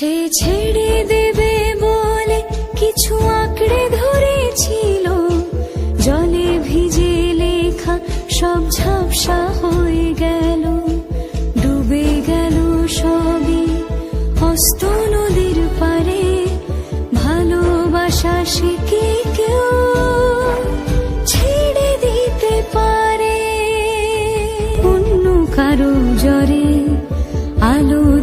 সে ছেড়ে দেবে বলে কিছু আঁকড়ে ধরেছিল। জলে ভিজে লেখা সব ঝাপসা হয়ে গেল। ডুবে গেল সবই হস্ত নদীর পারে। ভালোবাসা শিখে কেউ ছেড়ে দিতে পারে। অন্য কারও জ্বরে আলো